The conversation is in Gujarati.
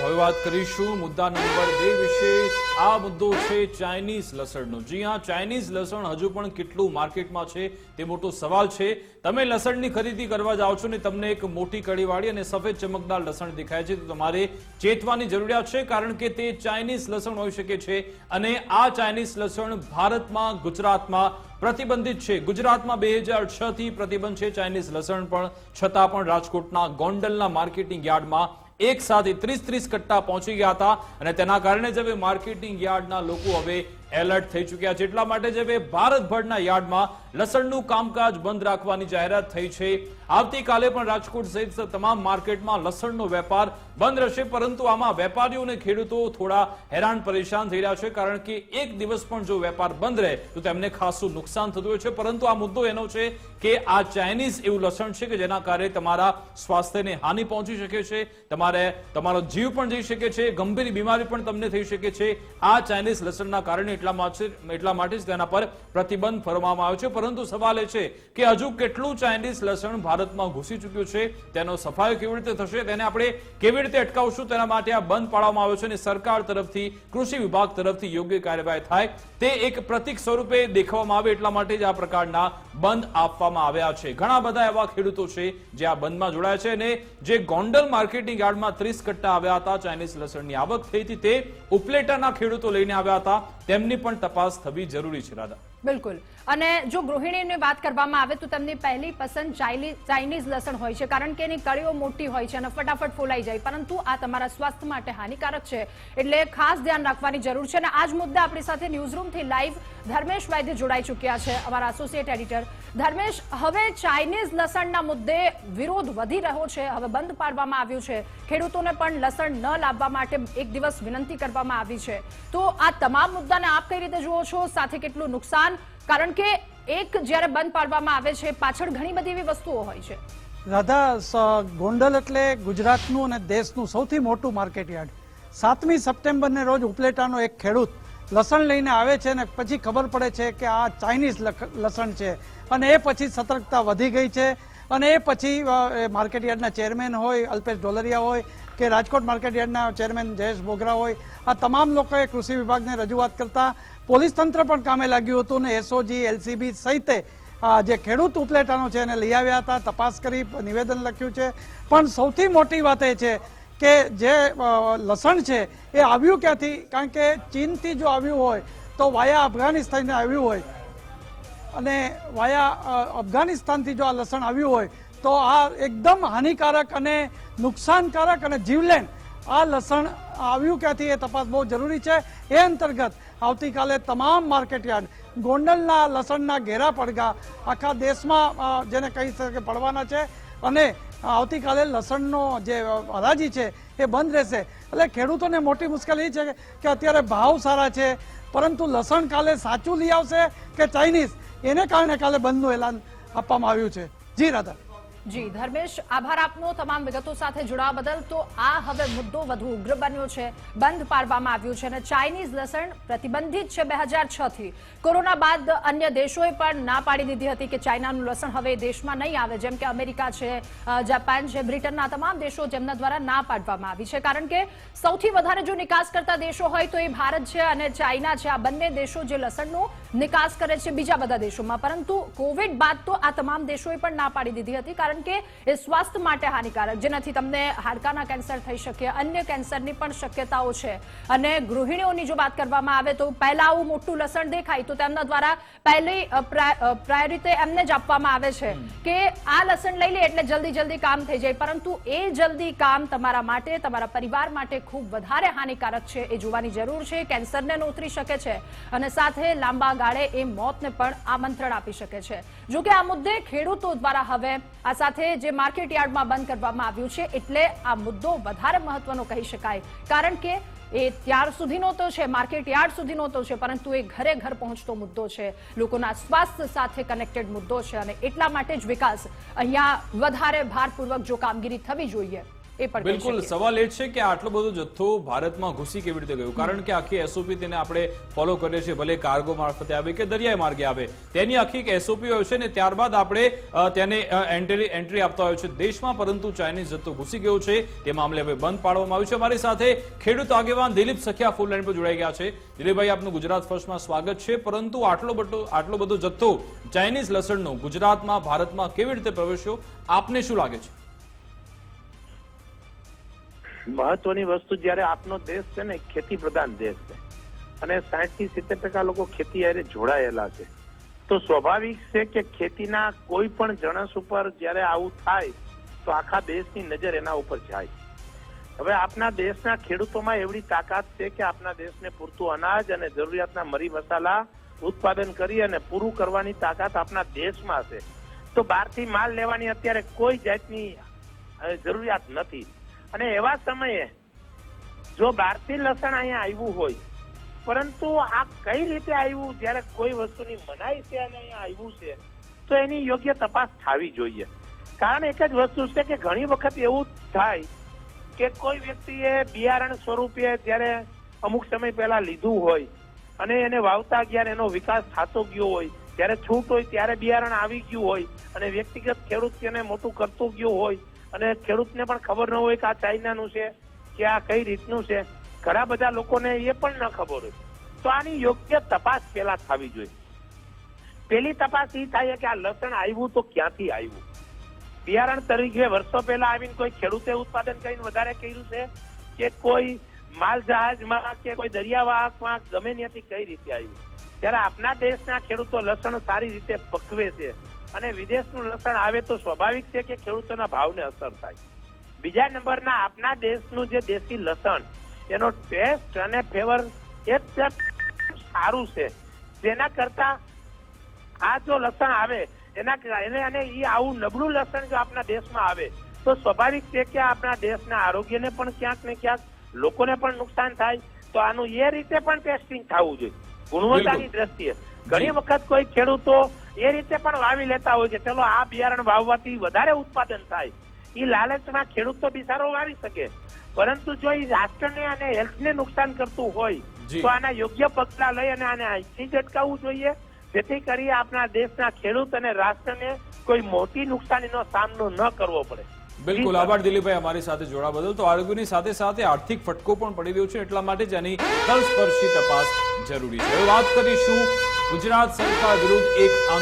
હવે વાત કરીશું મુદ્દા નંબર બે વિશે. આ મુદ્દો છે ચાઇનીઝ લસણનો. જી હા, ચાઇનીઝ લસણ હજુ પણ કેટલું માર્કેટમાં છે તે મોટો સવાલ છે. તમે લસણની ખરીદી કરવા જાઓ છો ને તમને એક મોટી કડીવાળી અને સફેદ ચમકદાર લસણ દેખાય છે. તો તમારે ચેતવાની જરૂરિયાત છે કારણ કે તે ચાઇનીઝ લસણ હોઈ શકે છે અને આ ચાઇનીઝ લસણ ભારતમાં, ગુજરાતમાં પ્રતિબંધિત છે. ગુજરાતમાં બે હજાર છ થી પ્રતિબંધ છે ચાઇનીઝ લસણ પણ. છતાં પણ રાજકોટના ગોંડલના માર્કેટિંગ યાર્ડમાં એક સાથે ત્રીસ ત્રીસ કટ્ટા પહોંચી ગયા હતા અને તેના કારણે જ હવે માર્કેટિંગ યાર્ડના લોકો હવે એલર્ટ થઈ ચૂક્યા છે. એટલા માટે જ ભારતભરના યાર્ડમાં લસણનું કામકાજ બંધ રાખવાની જાહેરાત થઈ છે. આવતીકાલે પણ રાજકોટ સહિત તમામ માર્કેટમાં લસણનો વેપાર બંધ રહેશે. પરંતુ આમાં વેપારીઓ અને ખેડૂતો થોડા હેરાન પરેશાન થઈ રહ્યા છે. કારણ કે એક દિવસ પણ જો વેપાર બંધ રહે, તો તેમને ખાસું નુકસાન થતું હોય છે. પરંતુ આ મુદ્દો એનો છે કે આ ચાઇનીઝ એવું લસણ છે કે જેના કારણે તમારા સ્વાસ્થ્યને હાનિ પહોંચી શકે છે. તમારે, તમારો જીવ પણ જઈ શકે છે. ગંભીર બીમારી પણ તમને થઈ શકે છે. આ ચાઇનીઝ લસણના કારણે એટલા માટે જ તેના પર પ્રતિબંધ ફરમાવવામાં આવ્યો છે. પરંતુ સવાલ એ છે કે હજુ કેટલું ચાઇનીઝ લસણ ભારતમાં ઘૂસી ચૂક્યું છે? તેનો સફાયો કેવી રીતે થશે? તેને આપણે કેવી રીતે અટકાવશું? તેના માટે આ બંધ પાડવામાં આવ્યો છે અને સરકાર તરફથી, કૃષિ વિભાગ તરફથી યોગ્ય કાર્યવાહી થાય. તે એક પ્રતિક સ્વરૂપે દેખાવામાં આવે એટલા માટે જ આ પ્રકારના બંધ આપવામાં આવ્યા છે. ઘણા બધા એવા ખેડૂતો છે જે આ બંધમાં જોડાયા છે અને જે ગોંડલ માર્કેટિંગ યાર્ડમાં ત્રીસ કટ્ટા આવ્યા હતા, ચાઇનીઝ લસણની આવક થઈ હતી. તે ઉપલેટાના ખેડૂતો લઈને આવ્યા હતા. તેમની પણ તપાસ થવી જરૂરી છે રાધા. બિલકુલ. અને જો ગૃહિણીની વાત કરવામાં આવે તો તેમની પહેલી પસંદ ચાઇનીઝ લસણ હોય છે, કારણ કે એની કળીઓ મોટી હોય છે અને ફટાફટ ફોલાઈ જાય, પરંતુ આ તમારા સ્વાસ્થ્ય માટે હાનિકારક છે, એટલે ખાસ ધ્યાન રાખવાની જરૂર છે. અને આ જ મુદ્દે આપણી સાથે ન્યૂઝરૂમથી લાઈવ ધર્મેશ વૈદ્ય જોડાઈ ચૂક્યા છે, અમારા એસોસિએટ એડિટર ધર્મેશ, હવે ચાઇનીઝ લસણના મુદ્દે વિરોધ વધી રહ્યો છે, હવે બંધ પાડવામાં આવ્યું છે. ખેડૂતોને પણ લસણ ન લાવવા માટે એક દિવસ વિનંતી કરવામાં આવી છે. તો આ તમામ મુદ્દાને આપ કઈ રીતે જુઓ છો? સાથે કેટલું નુકસાન કારણ કે એક જ્યારે બંધ પાડવામાં આવે છે, પાછળ ઘણી બધી એવી વસ્તુઓ હોય છે. રાધા ગોંડલ એટલે ગુજરાતનું અને દેશનું સૌથી મોટું માર્કેટ યાર્ડ. સાતમી સપ્ટેમ્બરને રોજ ઉપલેટાનો એક ખેડૂત લસણ લઈને આવે છે અને પછી ખબર પડે છે કે આ ચાઇનીઝ લસણ છે. અને એ પછી સતર્કતા વધી ગઈ છે અને એ પછી માર્કેટ યાર્ડના ચેરમેન હોય, અલ્પેશ ઢોલરિયા હોય કે રાજકોટ માર્કેટ યાર્ડના ચેરમેન જયેશ બોગરા હોય, આ તમામ લોકોએ કૃષિ વિભાગને રજૂઆત કરતા પોલીસ તંત્ર પણ કામે લાગ્યું હતું ને એસઓજી, એલસીબી સહિતે જે ખેડૂત ઉપલેટાનો છે એને લઈ આવ્યા હતા. તપાસ કરી નિવેદન લખ્યું છે. પણ સૌથી મોટી વાત એ છે કે જે લસણ છે એ આવ્યું ક્યાંથી? કારણ કે ચીનથી જો આવ્યું હોય, તો વાયા અફઘાનિસ્તાનને આવ્યું હોય. અને વાયા અફઘાનિસ્તાનથી જો આ લસણ આવ્યું હોય, તો આ એકદમ હાનિકારક અને નુકસાનકારક અને જીવલેણ આ લસણ આવ્યું ક્યાંથી એ તપાસ બહુ જરૂરી છે. એ અંતર્ગત આવતીકાલે તમામ માર્કેટ યાર્ડ ગોંડલના લસણના ઘેરા પડઘા આખા દેશમાં જેને કહી શકે પડવાના છે અને આવતીકાલે લસણનો જે હરાજી છે એ બંધ રહેશે. એટલે ખેડૂતોને મોટી મુશ્કેલી એ છે કે અત્યારે ભાવ સારા છે, પરંતુ લસણ કાલે સાચું લઈ આવશે કે ચાઇનીઝ? એને કારણે કાલે બંધનું એલાન આપવામાં આવ્યું છે. જી રાધા. જી, ધર્મેશ, આભાર આપનો. તમામ વિગતો સાથે જોડાવા બદલ તો આ હવે મુદ્દો વધુ ઉગ્ર બન્યો છે, બંધ પાડવામાં આવ્યું છે અને ચાઇનીઝ લસણ પ્રતિબંધિત છે બે હજારથી. કોરોના બાદ અન્ય દેશોએ પણ ના પાડી દીધી હતી કે ચાઇનાનું લસણ હવે દેશમાં નહીં આવે, જેમ કે અમેરિકા છે જાપાન છે, બ્રિટનના તમામ દેશો જેમના દ્વારા ના પાડવામાં આવી છે. કારણ કે સૌથી વધારે જો નિકાસ કરતા દેશો હોય તો એ ભારત છે અને ચાઇના છે. આ બંને દેશો જે લસણનો નિકાસ કરે છે બીજા બધા દેશોમાં. પરંતુ કોવિડ બાદ તો આ તમામ દેશોએ પણ ના પાડી દીધી હતી, કારણ કે એ સ્વાસ્થ્ય માટે હાનિકારક જેનાથી તમને હાડકાના કેન્સર થઈ શકે અન્ય કેન્સરની પણ શક્યતાઓ છે. અને ગૃહિણીઓની જો વાત કરવામાં આવે તો પહેલા આવું મોટું લસણ દેખાય તો તેમના દ્વારા પહેલી પ્રાયોરિટી એમને જ આપવામાં આવે છે કે આ લસણ લઈ લે એટલે જલ્દી જલ્દી કામ થઈ જાય. પરંતુ એ જલ્દી કામ તમારા માટે તમારા પરિવાર માટે ખૂબ વધારે હાનિકારક છે. એ જોવાની જરૂર છે. કેન્સરને નોતરી શકે છે અને સાથે લાંબા ગાળે એ મોતને પણ આમંત્રણ આપી શકે છે. જોકે આ મુદ્દે ખેડૂતો દ્વારા હવે આ સાથે જે માર્કેટ યાર્ડમાં બંધ કરવામાં આવ્યું છે એટલે આ મુદ્દો વધારે મહત્વનો કહી શકાય. કારણ કે એ ત્યાર સુધીનો તો છે, માર્કેટ યાર્ડ સુધીનો તો છે, પરંતુ એ ઘરે ઘર પહોંચતો મુદ્દો છે. લોકોના સ્વાસ્થ્ય સાથે કનેક્ટેડ મુદ્દો છે અને એટલા માટે જ વિકાસ અહીંયા વધારે ભારપૂર્વક જો કામગીરી થવી જોઈએ. એ પણ બિલકુલ સવાલ એ છે કે આટલો બધો જથ્થો ભારતમાં ઘૂસી કેવી રીતે ગયો? કારણ કે આખી એસઓપી તેને આપણે ફોલો કરીએ છીએ ભલે કાર્ગો મારફતે આવે કે દરિયાઈ માર્ગે આવે. તેની આખી એક એસઓપી હોય છે ને ત્યારબાદ આપણે તેને એન્ટ્રી એન્ટ્રી આપતા હોય છે દેશમાં પરંતુ ચાઇનીઝ જથ્થો ઘૂસી ગયો છે. તે મામલે હવે બંધ પાડવામાં આવ્યું છે. અમારી સાથે ખેડૂત આગેવાન દિલીપ સખિયા ફૂલ લાઈન પર જોડાઈ ગયા છે. દિલીપભાઈ આપનું ગુજરાત ફર્સ્ટમાં સ્વાગત છે. પરંતુ આટલો બધો આટલો બધો જથ્થો ચાઇનીઝ લસણનો ગુજરાતમાં ભારતમાં કેવી રીતે પ્રવેશ્યો? આપને શું લાગે છે? મહત્વની વસ્તુ જ્યારે આપનો દેશ છે ને ખેતી પ્રધાન દેશ છે. અને સાઠથી સિત્તેર ટકા લોકો ખેતી હારે જોડાયેલા છે. તો સ્વાભાવિક છે કે ખેતીના કોઈ પણ જણસ ઉપર જ્યારે આવું થાય, તો આખા દેશની નજર એના ઉપર જાય. હવે આપના દેશના ખેડૂતોમાં એવડી તાકાત છે કે આપના દેશને પૂરતું અનાજ અને જરૂરિયાતના મરી મસાલા ઉત્પાદન કરી અને પૂરું કરવાની તાકાત આપના દેશમાં છે. તો બહારથી માલ લેવાની અત્યારે કોઈ જાતની જરૂરિયાત નથી. અને એવા સમયે જો બહારથી લસણ અહીંયા આવ્યું હોય, પરંતુ આ કઈ રીતે આવ્યું, જ્યારે કોઈ વસ્તુની મનાઈ છે અને અહીંયા આવ્યું છે, તો એની યોગ્ય તપાસ થવી જોઈએ. કારણ એક જ વસ્તુ છે કે ઘણી વખત એવું થાય કે કોઈ વ્યક્તિએ બિયારણ સ્વરૂપે જ્યારે અમુક સમય પહેલા લીધું હોય અને એને વાવતા ગયા એનો વિકાસ થતો ગયો હોય, જ્યારે છૂટ હોય ત્યારે બિયારણ આવી ગયું હોય અને વ્યક્તિગત ખેડૂત તેને મોટું કરતું ગયું હોય અને ખેડૂતને પણ ખબર ન હોય કે આ ચાઇનાનું છે, કે આ કઈ રીતનું છે. ઘણા બધા લોકોને એ પણ ન ખબર હોય. તો આની યોગ્ય તપાસ પહેલા થવી જોઈએ. પેલી તપાસ એ થાય કે આ લસણ આવ્યું તો ક્યાંથી આવ્યું? બિયારણ તરીકે વર્ષો પહેલા આવીને કોઈ ખેડૂતે ઉત્પાદન કરીને વધારે કર્યું છે? કે કોઈ માલ જહાજમાં કે કોઈ દરિયાવાહકમાં ગમે ત્યાંથી કઈ રીતે આવ્યું? ત્યારે આપના દેશના ખેડૂતો લસણ સારી રીતે પકવે છે. અને વિદેશનું લસણ આવે તો સ્વાભાવિક છે કે ખેડૂતોના ભાવને અસર થાય. બીજા નંબરના આપના દેશનું જે દેશી લસણ એનો ટેસ્ટ અને ફ્લેવર એકદમ સારું છે. જેના કરતા આ જો લસણ આવે એના એને અને એ આવું નબળું લસણ જો આપણા દેશમાં આવે તો સ્વાભાવિક છે કે આપણા દેશના આરોગ્યને પણ ક્યાંક ને ક્યાંક લોકોને પણ નુકસાન થાય. તો આનું એ રીતે પણ ટેસ્ટિંગ થવું જોઈએ. ગુણવત્તાની દ્રષ્ટિએ ઘણી વખત કોઈ ખેડૂતો એ રીતે પણ વાવી લેતા હોય છે. ચલો આ બિયારણ વાવવાથી વધારે ઉત્પાદન થાય. એ લાલચમાં ખેડૂત તો બિચારો વાવી શકે. પરંતુ જો એ રાષ્ટ્રને અને હેલ્થને નુકસાન કરતું હોય તો આના યોગ્ય પગલા લઈ અને આને અહીંથી જ અટકાવવું જોઈએ. જેથી કરી આપણા દેશના ખેડૂત અને રાષ્ટ્રને કોઈ મોટી નુકસાનીનો સામનો ન કરવો પડે. બિલકુલ. આભાર દિલીપભાઈ અમારી સાથે જોડા બદલ. તો આરોગ્યની સાથે સાથે આર્થિક ફટકો પણ પડી રહ્યો છે એટલા માટે જ આની તલસ્પર્શી તપાસ જરૂરી છે. વાત કરીશું ગુજરાત સરકાર વિરુદ્ધ એક